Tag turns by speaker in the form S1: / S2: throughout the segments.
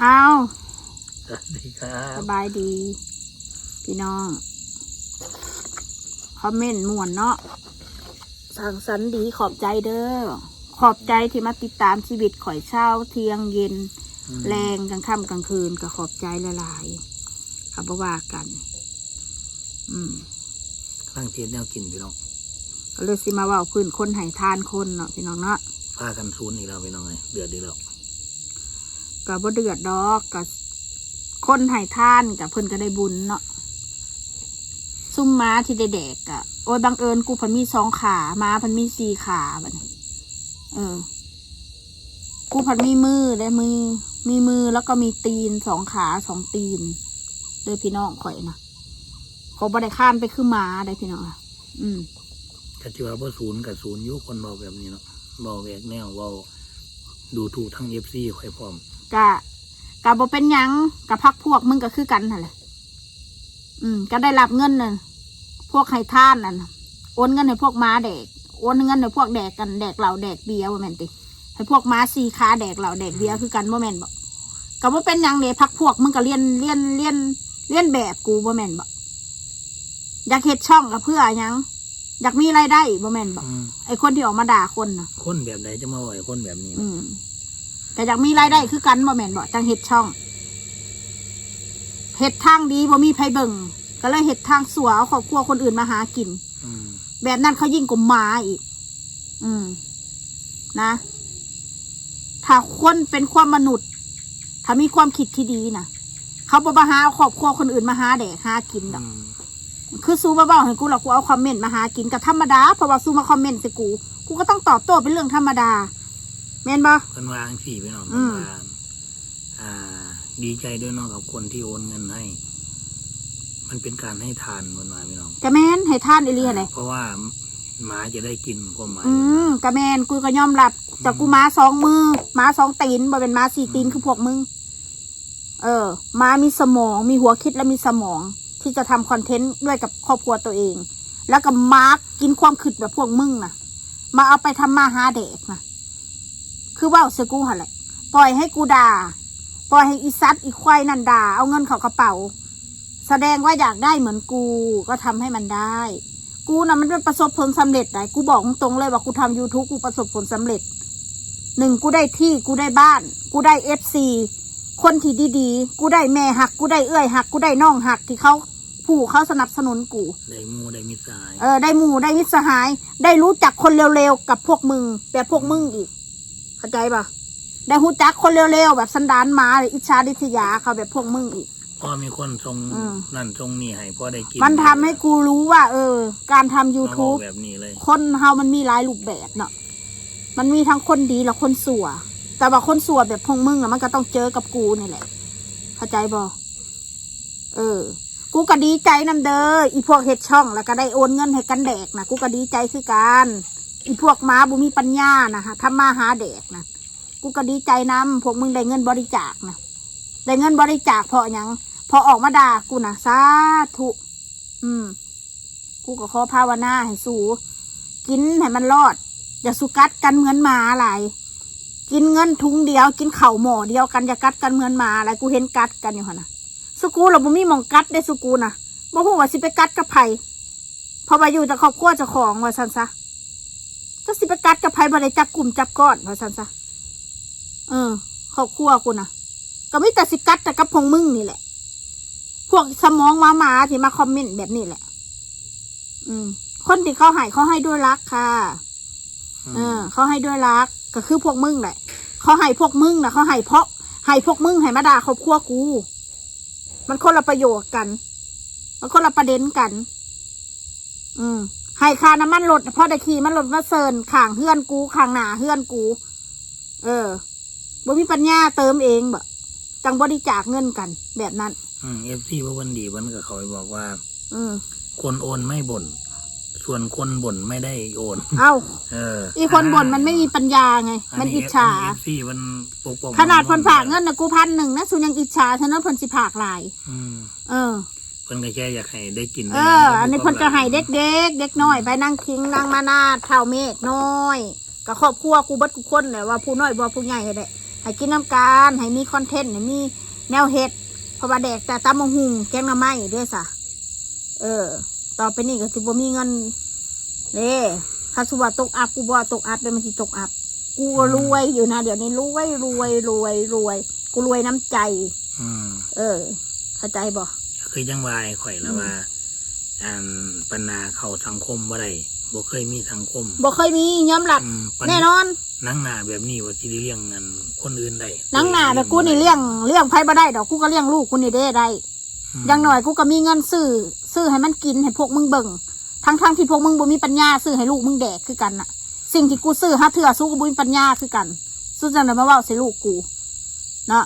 S1: เอา
S2: สวัสดีครั
S1: ส
S2: บ บา
S1: ยดี พี่น้องคอมเมนต์ม่วนเนาะสั่งสรรค์ดีขอบใจเด้อขอบใจที่มาติดตามชีวิตข่อยเช้าเที่ยงเย็น
S2: อืม
S1: แรงกลางค่ำกลางคืนก็ขอบใจละลายๆครับว่ากัน อืม
S2: กำลังเทียนแนวกินพี่น้อง
S1: ก็เลยสิมาเว่าพื้นคนให้ทานคนเนาะพี่น้องเนาะ
S2: พากันซูนอีกแล้วพี่น้องเลยเดือดดีแล้ว
S1: ก็บ่เดือดดอกก็คนให้ท่านกับเพิ่นก็ได้บุญเนาะซุ่มม้าที่ได้แดกอะโอ้ยบังเอิญกูพันมีสองขาม้าพันมีสี่ขาแบบนี้เออ กูพันมีมือได้มือ มีมือแล้วก็มีตีนสองขาสองตีนเด้อพี่น้องข่อยนะเขาบ่ได้ข้ามไปคือม้าได้พี่น้องอะอืม
S2: กะจิว่าบ่ศูนย์กับศูนย์ยุคนเบาแบบนี้เนาะเบาแหวกแนวเบาดูถูกทั้งเอฟซีค่อยพร้อม
S1: กะกะบ่เป็นหยังกะพักพวกมึงก็คือกันนั่นแหละอืม ก็ได้รับเงินน่ะพวกให้ท่านนั่นน่ะโอนเงินให้พวกม้าแดกโอนเงินให้พวกแดกกันแดกเหล่าแดกเบียร์ว่าแม่นติให้พวกม้าสี่ขาแดกเหล่าแดกเบียร์คือกันว่าแม่นบอกก็บ่เป็นหยังเลยพักพวกมึงก็เรียนเรียนเรียนเรียนแบบกูบ่แม่นบอกอยากเฮ็ดช่องกับเพื่อหยังอยากมีรายได้บ่แม่นบอก
S2: อืม
S1: ไอคนที่ออกมาด่าคนน่ะ
S2: คนแบบไหนจะมาไหวคนแบบนี้
S1: อื
S2: เนาะ
S1: ม แต่อยากมีรายได้คือกันบ่แม่นบ่จังเฮ็ดช่องเฮ็ดทางดีบ่มีไผเบิ่งก็เลยเฮ็ดทางสัวเอาครอบครัวคนอื่นมาหากิน
S2: อืม
S1: แบบนั้นเขายิ่งกว่าหมาอีก อืม นะ ถ้าคนเป็นความมนุษย์ ถ้ามีความคิดที่ดีนะเขาบ่มาหาเอาครอบครัวคนอื่นมาหาแดกหากินดอก
S2: อืม
S1: คือซูมาบอกให้กูหรอกกูเอาคอมเมนต์มาหากินกับธรรมดาเพราะว่าซูมาคอมเมนต์ใส่กู กูก็ต้องตอบโต้เป็นเรื่องธรรมดา แม่นบ่
S2: เพิ่นวาจังสี่พี่น้อง
S1: อื
S2: เพิ่น
S1: ม
S2: วาอ่า ดีใจด้วยเนาะกับคนที่โอนเงินให้ มันเป็นการให้ทานเพิ่นว่าพี่น้อง
S1: กะแม่นให้ท่านไอเรียเลย
S2: เพราะว่าหมาจะได้กินความหมาย
S1: อืมกะแม่นกูก็ยอมรับแต่กูมาสองมือมาสองตีนบ่เป็นมาสี่ตีนคือพวกมึง เออมามีสมอง มีหัวคิดและมีสมอง ที่จะทำคอนเทนต์ด้วยกับครอบครัวตัวเอง แล้วก็มาร์กกินความคิดแบบพวกมึงนะมาเอาไปทำมาหาเด็กนะ คือเว่าเสยกูหันแหละปล่อยให้กูด่า ปล่อยให้อีซัดอีควายนันด่าเอาเงินเขากระเป๋า แสดงว่าอยากได้เหมือนกูก็ทำให้มันได้ กูนะมันเป็นประสบผลสำเร็จไหนกูบอกตรงๆเลยว่ากูทำ YouTube กูประสบผลสำเร็จหนึ่งกูได้ที่กูได้บ้าน กูได้เอฟซีคนที่ดีๆ กูได้แม่หัก กูได้เอื้อยหัก กูได้น้องหักที่เขาผู้เขาสนับสนุนกู
S2: ได้หมูได้มิตรสหาย
S1: เออได้หมู่ได้มิตรสหาย ได้รู้จักคนเร็วๆ กับพวกมึงแบบพวกมึงอีก เข้าใจปะได้รู้จักคนเร็วๆแบบสันดานหมาหรืออิจฉาดิษยาเขาแบบพวกมึงอีก
S2: พอมีคนทรง
S1: อืม
S2: นั่นทรงนี่ให้พอได้กิน
S1: มันทำให้กูรู้ว่า เออ การทำ
S2: มาบอก
S1: YouTube
S2: แบบนี้เลย
S1: คนเฮามันมีหลายรูปแบบเนาะ มันมีทั้งคนดีและคนสัว แต่ว่าคนสัวแบบพวกมึงอะมันก็ต้องเจอกับกูนี่แหละ เข้าใจบ่เออ กูก็ดีใจนำเด้ออีพวกเฮ็ดช่อง แล้วก็ได้โอนเงินให้กันแดกนะกูก็ดีใจคือกัน อีพวกม้าบุมีปัญญานะฮะทำมาหาแดกนะกูก็ดีใจนำพวกมึงได้เงินบริจาคนะได้เงินบริจาคพราะหยังพอออกมาด่ากูนะสาธุอืม กูก็ขอภาวนาให้สูกินให้มันรอด อย่าสุกัดกันเหมือนหมาอะไรกินเงินทุงเดียว กินเข่าหม้อเดียวกันอย่ากัดกันเหมือนหมาอะไรกูเห็นกัดกันอยู่หั่นนะสกูเราบ่มีมองกัดได้สกูนะบ่ฮู้ว่าสิไปกัดกับไผเพอมาอยู่แต่ครอบครัวเจ้าของว่าซั่นซะ จะสิไปกัดกับไผบ่ได้จับกลุ่มจับก้อนว่าซั่นซะเออครอบครัวกูนะก็มีแต่สิกัดแต่กับพงมึงนี่แหละ พวกสมองหมาหมาๆที่มาคอมเมนต์แบบนี้แหละ อืม คนที่เขาให้เขาให้ด้วยรักค่ะ เออ เขาให้ด้วยรัก ก็คือพวกมึงแหละ เขาให้พวกมึงนะเขาให้เพราะให้พวกมึงให้มาด่าครอบครัวกู มันคนละประโยชน์กัน มันคนละประเด็นกัน อืม ให้ค่าน้ำมันรถเพราะได้ขี่มันรถมาเซินข่างเฮือนกูข่างหนาเฮือนกู เออบ่มีปัญญาเติมเองบ่จังบริจาคเงินกัน แบบนั้น
S2: เอฟซีว่าวันดีวันก็เขาไปบอกว่า
S1: อืม
S2: คนโอนไม่บ่น ส่วนคนบ่นไม่ได้โอน
S1: เอ้า
S2: เออ
S1: อีคนบ่นมันไม่มีปัญญาไง มันอิจฉา
S2: เอฟซีมันปกป้อง
S1: ขนาดคนฝากเงินนะกูพันหนึ่งนะสุยังอิจฉาฉะนั้นเพิ่นสิผากหลาย
S2: อืม
S1: เออ
S2: เพิ่นก็แค่อยากให้ได้กิน
S1: เออ อันนี้เพิ่นก็ให้เด็กเด็กๆเด็กน้อย ไปนั่งคิงนั่งมานาดเท่าเมฆน้อยก็ครอบครัวกูเบัดกูคนแหละว่าผู้น้อยบ่ผู้ใหญ่แหละให้กินน้ำการให้มีคอนเทนต์ให้มีแนวเฮ็ดเพราะว่าแดกแต่ตำมะฮุงแกงหน้ำไม้ด้วยสะเออ ต่อไปนี่ก็สิบ่มีเงินเด้ถ้าสมมุติว่าตกอัพกูบ่ว่าตกอัพเดี๋ยวมันสิตกอัพกูก็รวยอยู่นะเดี๋ยวนี้รวยรวยรวยรวย กูรวยน้ำใจ
S2: อืม
S1: เออ เข้าใจบ่
S2: ก็ คือจังวายข่อยแล้วว่าอันปัญหาเข้าสังคมบ่ได้บ่เคยมีสังคม
S1: บ่เคยมียอมรับ
S2: อืมปัญ
S1: แน่นอน
S2: หนังหน้าแบบนี้ว่าสิได้เลี้ยงเงินคนอื่นได้
S1: หนังหนาแต่กูนี่เลี้ยงเลี้ยงไผบ่ได้ดอกกูก็เลี้ยงลูกกูนี่ได้ได้
S2: ม
S1: อย่างหน่อยกูก็มีเงินซื้อซื้อให้มันกินให้พวกมึงเบิ่งทั้งทั้งๆที่พวกมึงบ่มีปัญญาซื้อให้ลูกมึงแดกคือกันน่ะ สิ่งที่กูซื้อหาเถื่อสู้กูบ่มีปัญญาคือกันสู้จังได๋มาเว้าใส่ลูกกู เนาะ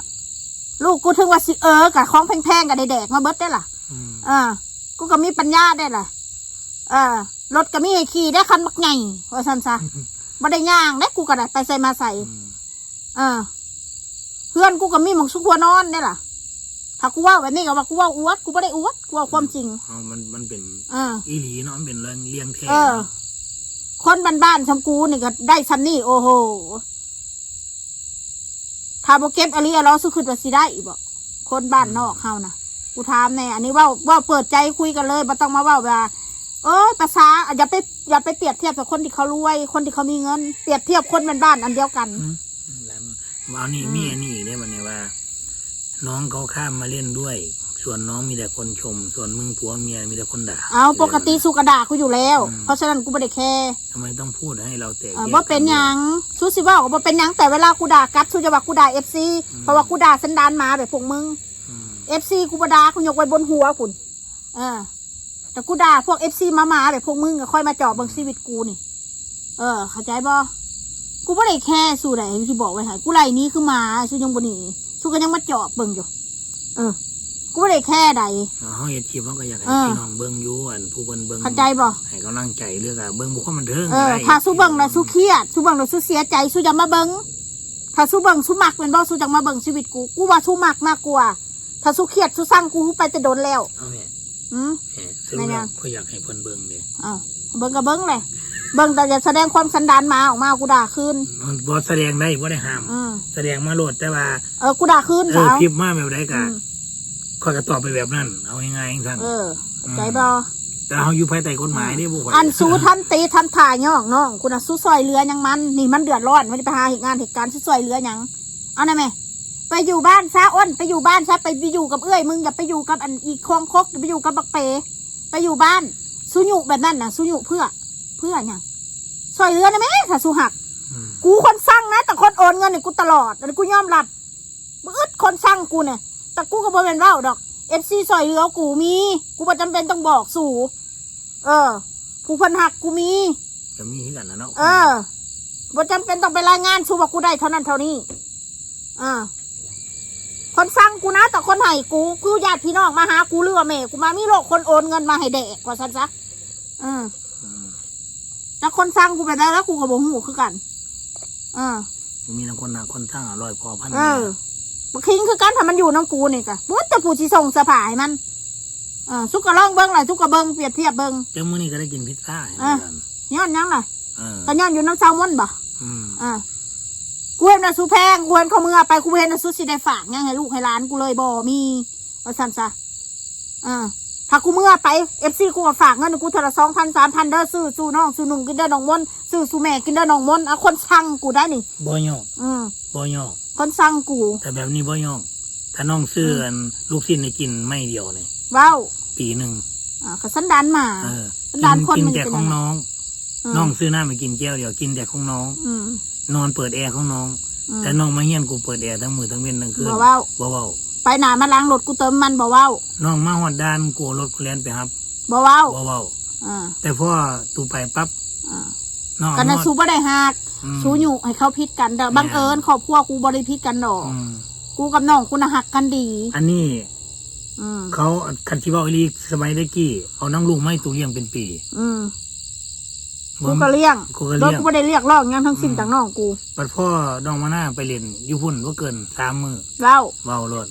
S1: ลูกกูถึงว่าสิเออกับของแพงๆก็ได้แดกมาเบิดได้ล่ะ
S2: อืม
S1: อ่ากูก็มีปัญญาได้ล่ะเออรถก็มีให้ขี่ได้คันบักใหญ่ว่าซั่นซะบ่ได้ย่างได้กูก็ได้ไปใส่มาใส่
S2: อืม
S1: เออเพื่อนกูก็มีหมองสุกหัวนอนได้ล่ะถ้ากูเว่าแบบนี้ก็ว่ากูเว่าอวดกูไม่ได้อวดกูเว่าความจริง
S2: เอามันมันเป็น
S1: เออ
S2: อีหลีเนาะมันเป็นเรื่องเลี้ยงแท้
S1: เออคนบ้านๆชมกูนี่ก็ได้ซันนี่โอ้โห ถ้าโบเก็บอะไรอะล้อสุขุดว่าสิได้อีกบ่คนบ้านนอกเขานะกูถามแน่อันนี้เว่าเว่าเปิดใจคุยกันเลยบ่ต้องมาเว่าว่าเอ้ยภาษาอย่าไปอย่าไปเปรียบเทียบกับคนที่เขารวย คนที่เขามีเงิน เปรียบเทียบคนเป็นบ้านอันเดียวกัน
S2: แล้วเอานี่มีอันนี้อีกได้บัดนี้ว่า น้องเขาข้ามมาเล่นด้วย ส่วนน้องมีแต่คนชม ส่วนมึงผัวเมียมีแต่คนด่า
S1: เอาปกติสุกระดากูอยู่แล้ว
S2: อืม
S1: เพราะฉะนั้นกูไม่ได้แคร์
S2: ทำไมต้องพูดให้เราแตก
S1: เอ่อ
S2: แยก
S1: ว่าเป็นหยังซูสิว่าก็บ่เป็นหยังแต่เวลากูด่ากัดซูจะว่ากูด่าเอฟซีเพราะว่ากูด่าสันดานหมาแบบพวกมึง
S2: อืม
S1: เอฟซีกูบ่ด่ากูยกไว้บนหัวคุณเออแต่กูด่าพวกเอฟซีมาหมาแบบพวกมึงก็ค่อยมาเจาะเบิ่งชีวิตกูนี่ เออ เข้าใจบ่กูไม่ได้แค่สู้ไหนที่บอกไว้ให้กูไล่หนี้คือหมาสู้ยังบ่หนีสู้ก็ยังมาเจาะเบิ่งอยู่ เออ กูไม่ได้แค่ใด
S2: เอาเฮาเฮ็ดคลิปเขาก็อยากให้
S1: เออ
S2: พี่น้องเบิ่งอยู่อันผู้เบิ่งเบิ่ง
S1: เข้าใจบ่
S2: ให้กำลังใจเรื่องอะเบิ่งบุคคลบันเทิง
S1: เออ
S2: ได้
S1: ถ้าสู้เบิ่งแล้วสู้เครียดสู้เบิ่งแล้วสู้เสียใจสู้จะมาเบิ่งถ้าสู้เบิ่งสู้มักเป็นบ่สู้จังมาเบิ่งชีวิตกูกูว่าสู้มักมากกว่า ถ้าสู้เครียดสู้สร้างกูไปจะโดนแล้ว
S2: เอาแม่
S1: อืม
S2: แม่สรุป
S1: ไม่
S2: แล้
S1: นะ
S2: วเขาอยากให้เพิ่นเบิ่งเด้
S1: อ้าวเบิ่งก็เบิ่งเลยเบิ่งแต่อย่าแสดงความสันดานมาออกมากูด่าคืน
S2: มันบ่แสดงได้บ่ได้ห้าม
S1: อืม
S2: แสดงมาโลดแต่ว่า
S1: เออกูด่าคืน
S2: เออ
S1: สาว
S2: คลิปมาแบบใด
S1: อื
S2: ก็
S1: ม
S2: ข้อยก็ตอบไปแบบนั้น เอาง่ายๆจังซั่น
S1: เออเข้าใจบ่
S2: แต่เฮาอยู่ภายใต้กฎหมายเด้บ่ข่อย
S1: อันสู้ทันตีทันถ่ายย่องน้องกูน่ะสู้ซอยเรือยังมัน นี่มันเดือดร้อนไม่ได้ไปหาเหตุงานเหตุการณ์สู้ซอยเรือยังเอาหน่อยไหมไปอยู่บ้านซะอ้นไปอยู่บ้านซะไปไปอยู่กับเอื้อยมึงอย่าไปอยู่กับอันอีกคองคกอย่าไปอยู่กับบักเป ไปอยู่บ้านสู้ยุแบบนั้นน่ะสู้ยุเพื่อ เพื่อหยังซอยเรือนะแม่ถ้าสู้หัก
S2: อืม
S1: กูคนสร้างนะ แต่คนโอนเงินเนี่ยกูตลอดอันนี้กูยอมรับมึงอึดคนสร้างกูเนี่ย แต่กูก็บ่เป็นเว้าดอกเอฟซีซอยเรือกูมี กูบ่จำเป็นต้องบอกสู่ เออ ผู้คนหักกูมี
S2: ก็มีคือกันนะเนาะ
S1: เออบ่จำเป็นต้องไปรายงานสู่ว่ากูได้เท่านั้นเท่านี้ อ่า คนสร้างกูนะแต่คนให้กูกูญาติพี่น้องมาหากูเรือว่าแม่กูมามีโลกคนโอนเงินมาให้เด็กว่าซันซะอืม
S2: อืม
S1: แล้วคนสร้างกูไปได้แล้วกูก็บ่หูคือกันอ่า
S2: มีทั้งคนหนักคนทั้งอร่อยพอพัน
S1: เออ บักคิงคือกันถ้ามันอยู่น้ำกูนี่กะมุดแต่ผู้ที่ส่งเสภายมันเออสุกกะล่องเบิ้งเลยสุกกะเบิ้งเปรียบเทียบเบิ้ง
S2: เจ้ามื้อนี้ก็ได้กินพิซซ่าเหมือน
S1: อะ
S2: กัน
S1: ย้อนหยังล่ะ
S2: เออ
S1: ก็ย้อนอยู่น้ำซาวมอนบ่
S2: อืม
S1: อ่ากูเห็นน่ะสุแพงกูเห็นเขาเมือไปกูเห็นน่ะสุสิได้ฝากยังให้ลูกให้หลานกูเลยบ่มีว่าซั่นซะอ่า ถ้ากูเมื่อไปเอฟซีกูก็ฝากเงินให้กูเท่าละสองพันสามพันเด้อซื้อสู้น้องสู้หนุ่งกินเด้อน้องมนต์ซื้อสู้แม่กินเด้อน้องมนต์เอาคนสั่งกูได้นี่
S2: บ่ยอก
S1: อืม
S2: บ่ยอก
S1: คนสั่งกู
S2: แต่แบบนี้บ่ยอกถ้าน้องซื้ออันลูกชิ้นให้กินไม่เดียวเนี่ย
S1: เว้า
S2: ปีหนึ่ง
S1: อ่าก็สันดานหมา
S2: เออ
S1: สันดานคน
S2: กิน
S1: มัน
S2: แต่
S1: เป็น
S2: ข
S1: ยั
S2: อง
S1: งไง
S2: น้อง
S1: ม
S2: น้องซื้อหน้ามากินแก้วเดียวกินแต่ของน้อง
S1: อืม
S2: นอนเปิดแอร์ของน้อง
S1: อืม
S2: แต่น้องมาเฮียนกูเปิดแอร์ทั้งมือทั้งเว้นทั้งคืน
S1: บ่เว้า
S2: บ่เว้า
S1: ไปหนามาล้างรถกูเติมมันบ่เว้า
S2: น้องมาหอดด้านกูเอารถกูแล่นไปครับ
S1: บ่เว้า
S2: บ่เว้า
S1: อ่า
S2: แต่พอตูไปปั๊บ
S1: อ่า
S2: น้อง
S1: กันนั้น
S2: เอา
S1: สูบ่ได้หัก
S2: อืม
S1: สูอยู่ให้เขาพิษกันแต่บังเอิญครอบครัวกูบ่ได้พิษกันดอก
S2: อืม
S1: กูกับน้องกูน่ะหักกันดี
S2: อันนี้
S1: อืม
S2: เขาคันที่ว่าอีหลีสมัยตะกี้เอานั่งลูกไม้ตูเลี้ยงเป็นปี
S1: อืม
S2: บ่
S1: กูก็เลี้ยง
S2: กูก็
S1: โดย
S2: เลี้ยง
S1: กูบ่ได้เรียกร้องหยังทั้งสิ้น
S2: อืม
S1: จากน้องกู
S2: บัดพ่อน้องมาหน้าไปเล่นอยู่พุ่นว่าเกินสามมือ
S1: เล่า
S2: เว้ารถ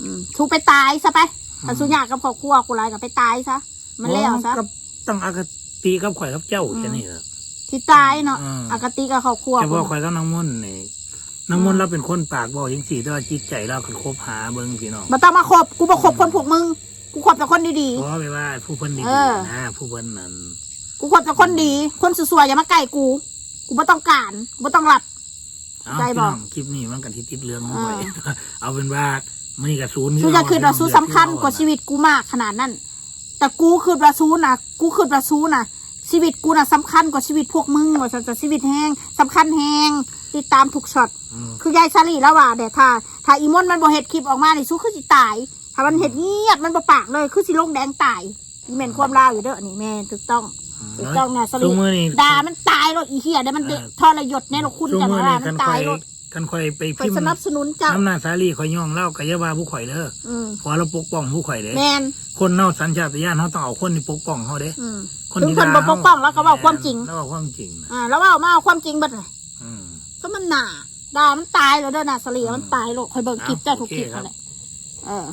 S1: อืมสูไปตายซะไปถ้าสูอยากกับครอบครัวกูไรก็ไปตายซะมันแล้วซะ
S2: ก็ต้องอากตีกับข่อยกับเจ้า
S1: อืม
S2: แค่นี้เหรอ
S1: ที่ตายเนาะ
S2: อืม
S1: อากติกับครอบครัว
S2: แต่
S1: กู
S2: ว่าข่อยกับน้องม่อนนี่น้องมนต์เราเป็นคนปากบอกยังสี่แต่ว่าจิตใจเราคือคบหาเบิ้งพี่น้อง
S1: มาต้องมาคบกูมาคบคนพวกมึงกูคบแต่คนดี
S2: เพราะไปว่า ผู้เพิ่นดี
S1: เออ
S2: ๆนะผู้เพิ่นนั่น
S1: ๆกูคบแต่คนดี คนสวยๆอย่ามาใกล้กู กูไม่ต้องการกูไม่ต้องรับ
S2: เอา
S1: ใจ
S2: พี่
S1: บอ
S2: น้
S1: ก
S2: องคลิปนี้มันกันที่ติดเรื่องเอาไว้
S1: อ่า
S2: เอาเป็นว่า มันนี่กับศูนย์
S1: ซูจะคือว่าซูสำคัญกว่าชีวิตกูมากขนาดนั้น แต่กูคือว่าซูนะกูคือว่าซูนะชีวิตกูน่ะสำคัญกว่าชีวิตพวกมึงว่าจะชีวิตแห้งสำคัญแห้งติดตามทุกช็อต
S2: อืม
S1: คือยายซาลีแล้วว่าเดี๋ยวถ้าถ้าอีมอนมันบ่เห็ดคลิปออกมานี่สู้คือสิตาย ถ้ามันเห็ดเงียบมันบ่ปากเลยคือสิลงแดงตายอีเมนความลาวอยู่เด้อนี่แม่นถูกต้องถูกต้องนะซาลี
S2: ซุมือนี่
S1: ด่ามันตายแล้วอีเหี้ยเดี๋ยวมัน
S2: เออ
S1: ทรยศแน่เราคุณ
S2: ซุ
S1: กัน
S2: มือ
S1: ว่า
S2: นี่
S1: มั
S2: กัน
S1: น
S2: ค
S1: ตา
S2: อยย
S1: แล้ว
S2: กันคอยไป
S1: ไป
S2: พิมพ์
S1: สนับสนุนเจ้า
S2: น้ำหน้าสาลีคอยย่องเล่ากับยาว่าผู้ข่อยเด้อ
S1: อืม
S2: เพอเราปกป้องผู้ข่อยเด้
S1: แมน
S2: คนเน่าสัญชาตญาณเขาต้องเอาคนที่ปกป้องเขาเด้
S1: อืม
S2: คน
S1: ถึง
S2: ที่
S1: คน
S2: ด่า
S1: บ่ปกป้องแล้วก็เว้าความจริง
S2: แล้วบอกความจริงนะ
S1: อ่า แล้วว่ามาเอาความจริงเบัดเลย
S2: อืม
S1: ก็มันหนาด่ามันตายแล้วเด้อน่ะสลีมันตายแล้วคอยเบิ่งคลิปเจ้าทุกคลิป
S2: โอเคครับ
S1: นั่นแหละเออ